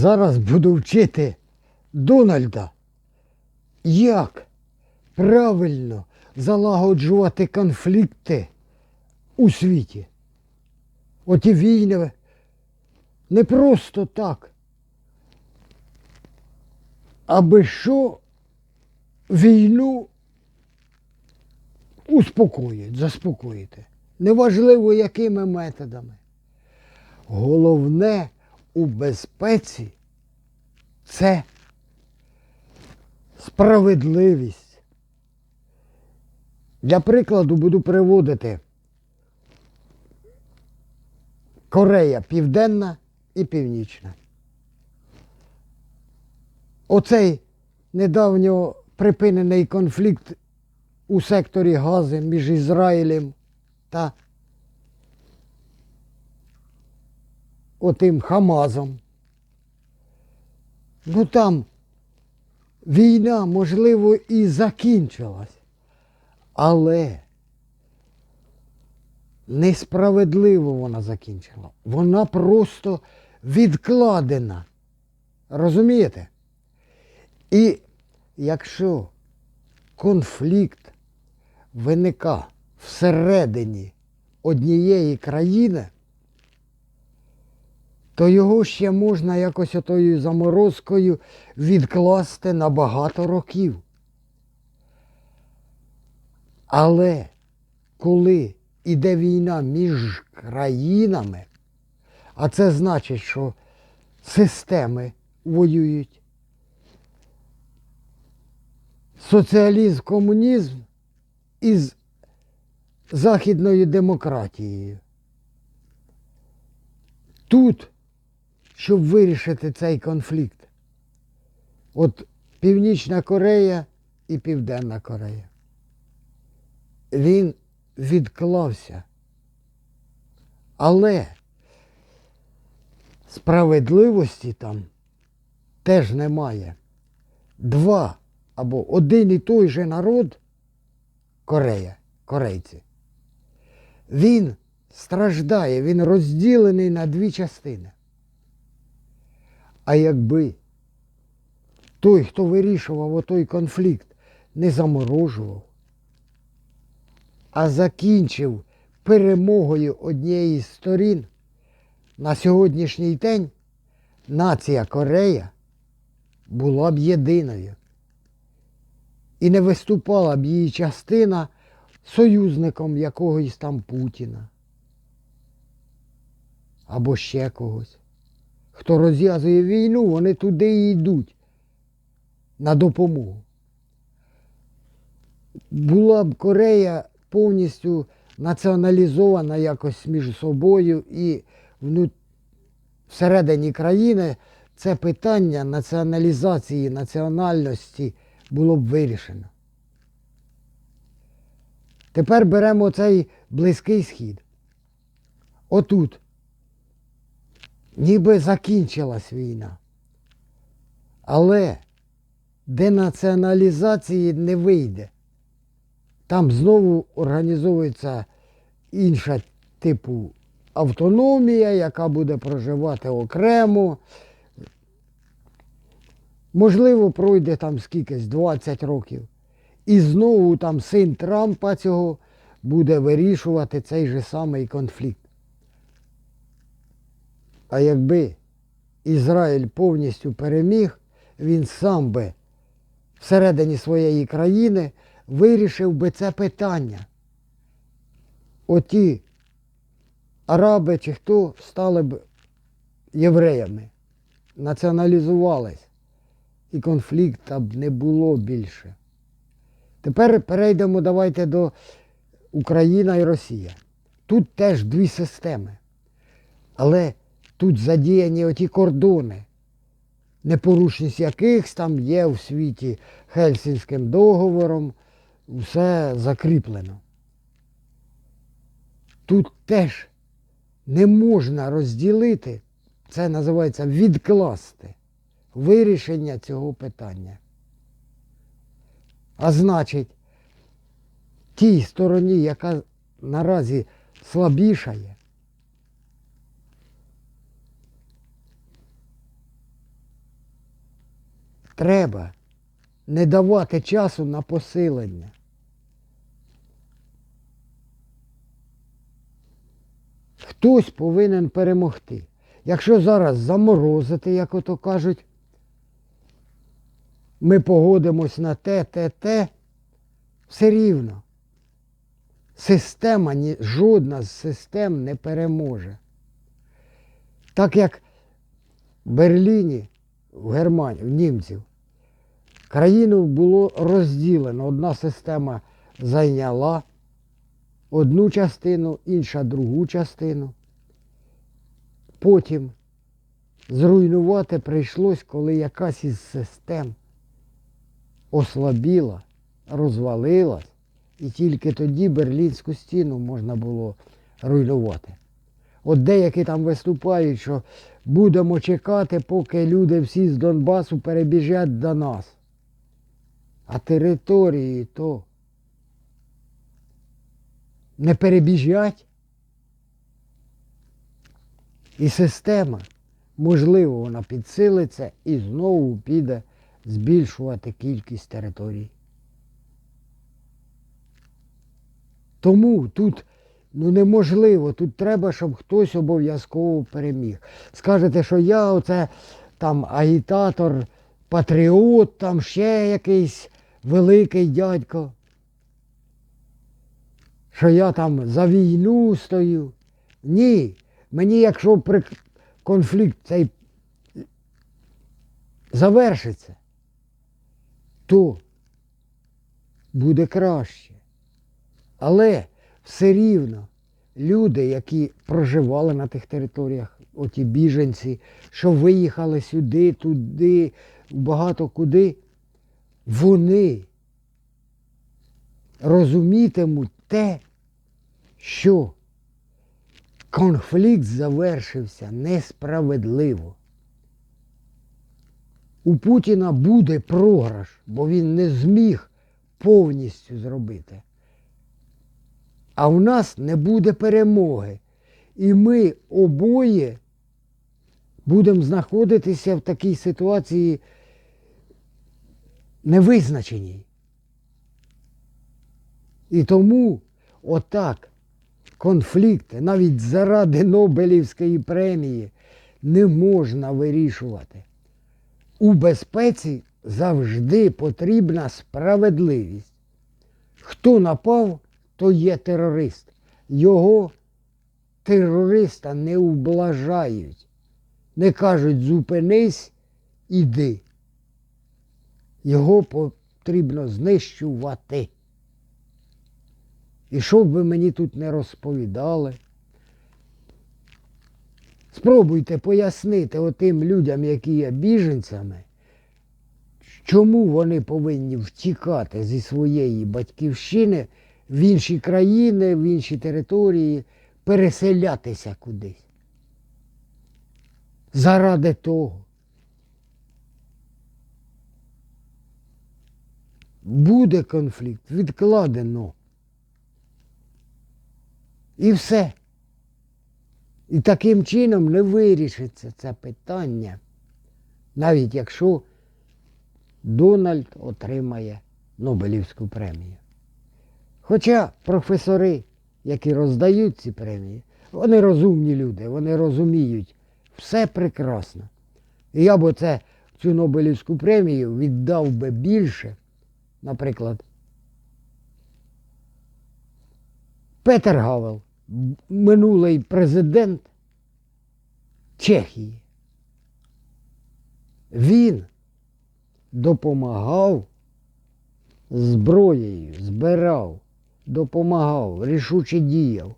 зараз буду вчити Дональда, як правильно залагоджувати конфлікти у світі. Оті війни не просто так. Аби що війну успокоїть, заспокоїти. Неважливо, якими методами. Головне у безпеці це справедливість. Для прикладу буду приводити Корея Південна і Північна. Оцей недавньо припинений конфлікт у секторі Гази між Ізраїлем та отим Хамазом. Ну там війна, можливо, і закінчилась, але несправедливо вона закінчила. Вона просто відкладена. Розумієте? І якщо конфлікт виника всередині однієї країни, то його ще можна якось отою заморозкою відкласти на багато років. Але коли іде війна між країнами, а це значить, що системи воюють, соціалізм, комунізм із західною демократією. Тут, щоб вирішити цей конфлікт, от Північна Корея і Південна Корея. Він відклався. Але справедливості там теж немає. Два або один і той же народ, Корея, корейці, він страждає, він розділений на дві частини. А якби той, хто вирішував отой конфлікт, не заморожував, а закінчив перемогою однієї з сторін, на сьогоднішній день нація Корея була б єдиною. І не виступала б її частина союзником якогось там Путіна. Або ще когось. Хто розв'язує війну, вони туди і йдуть на допомогу. Була б Корея повністю націоналізована якось між собою і всередині країни це питання націоналізації національності було б вирішено. Тепер беремо цей близький схід. Отут. Ніби закінчилась війна. Але денаціоналізації не вийде. Там знову організовується інша типу автономія, яка буде проживати окремо. Можливо, пройде там скількись 20 років. І знову там син Трампа цього буде вирішувати цей же самий конфлікт. А якби Ізраїль повністю переміг, він сам би всередині своєї країни вирішив би це питання. Оті араби чи хто стали б євреями, націоналізувались, і конфлікту б не було більше. Тепер перейдемо давайте до Україна і Росія. Тут теж дві системи. Але тут задіяні оті кордони, непорушність яких там є у світі Хельсінським договором, все закріплено. Тут теж не можна розділити, це називається відкласти вирішення цього питання. А значить, тій стороні, яка наразі слабішає, треба не давати часу на посилення. Хтось повинен перемогти. Якщо зараз заморозити, як ото кажуть, ми погодимось на те, те, те, все рівно. Система, жодна з систем не переможе. Так як в Берліні, в Германії, в німців, країну було розділено. Одна система зайняла одну частину, інша другу частину. Потім зруйнувати прийшлось, коли якась із систем ослабіла, розвалилась, і тільки тоді Берлінську стіну можна було руйнувати. От деякі там виступають, що будемо чекати, поки люди всі з Донбасу перебіжать до нас. А території то не перебіжать. І система, можливо, вона підсилиться і знову піде збільшувати кількість територій. Тому тут ну, неможливо, тут треба, щоб хтось обов'язково переміг. Скажете, що я оце там агітатор, патріот, там ще якийсь великий дядько. Що я там за війну стою. Ні. Мені, якщо при конфлікт цей завершиться, то буде краще. Але все рівно люди, які проживали на тих територіях, оті біженці, що виїхали сюди, туди, багато куди, вони розумітимуть те, що конфлікт завершився несправедливо. У Путіна буде програш, бо він не зміг повністю зробити. А в нас не буде перемоги. І ми обоє будемо знаходитися в такій ситуації невизначеній. І тому отак конфлікти навіть заради Нобелівської премії не можна вирішувати. У безпеці завжди потрібна справедливість. Хто напав, то є терорист. Його терориста не ублажають. Не кажуть зупинись, іди. Його потрібно знищувати. І що б ви мені тут не розповідали, спробуйте пояснити отим людям, які є біженцями, чому вони повинні втікати зі своєї батьківщини в інші країни, в інші території, переселятися кудись. Заради того. Буде конфлікт, відкладено. І все. І таким чином не вирішиться це питання, навіть якщо Дональд отримає Нобелівську премію. Хоча професори, які роздають ці премії, вони розумні люди, вони розуміють все прекрасно. І я б оце цю Нобелівську премію віддав би більше, наприклад, Петер Гавел, минулий президент Чехії. Він допомагав зброєю, збирав, допомагав, рішуче діяв.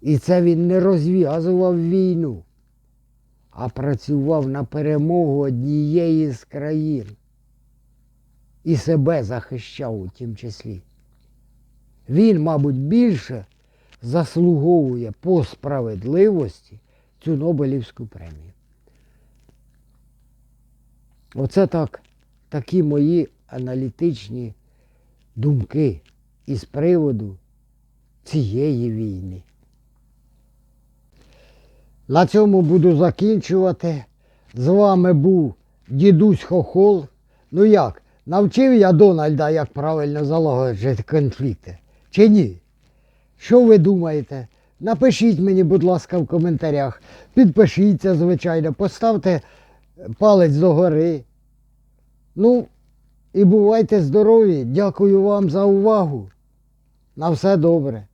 І це він не розв'язував війну, а працював на перемогу однієї з країн і себе захищав у тім числі. Він, мабуть, більше заслуговує по справедливості цю Нобелівську премію. Оце так, такі мої аналітичні думки із приводу цієї війни. На цьому буду закінчувати. З вами був дідусь хохол. Ну як? Навчив я Дональда, як правильно залагоджувати конфлікти? Чи ні? Що ви думаєте? Напишіть мені, будь ласка, в коментарях. Підпишіться, звичайно, поставте палець догори. Ну, і бувайте здорові. Дякую вам за увагу. На все добре.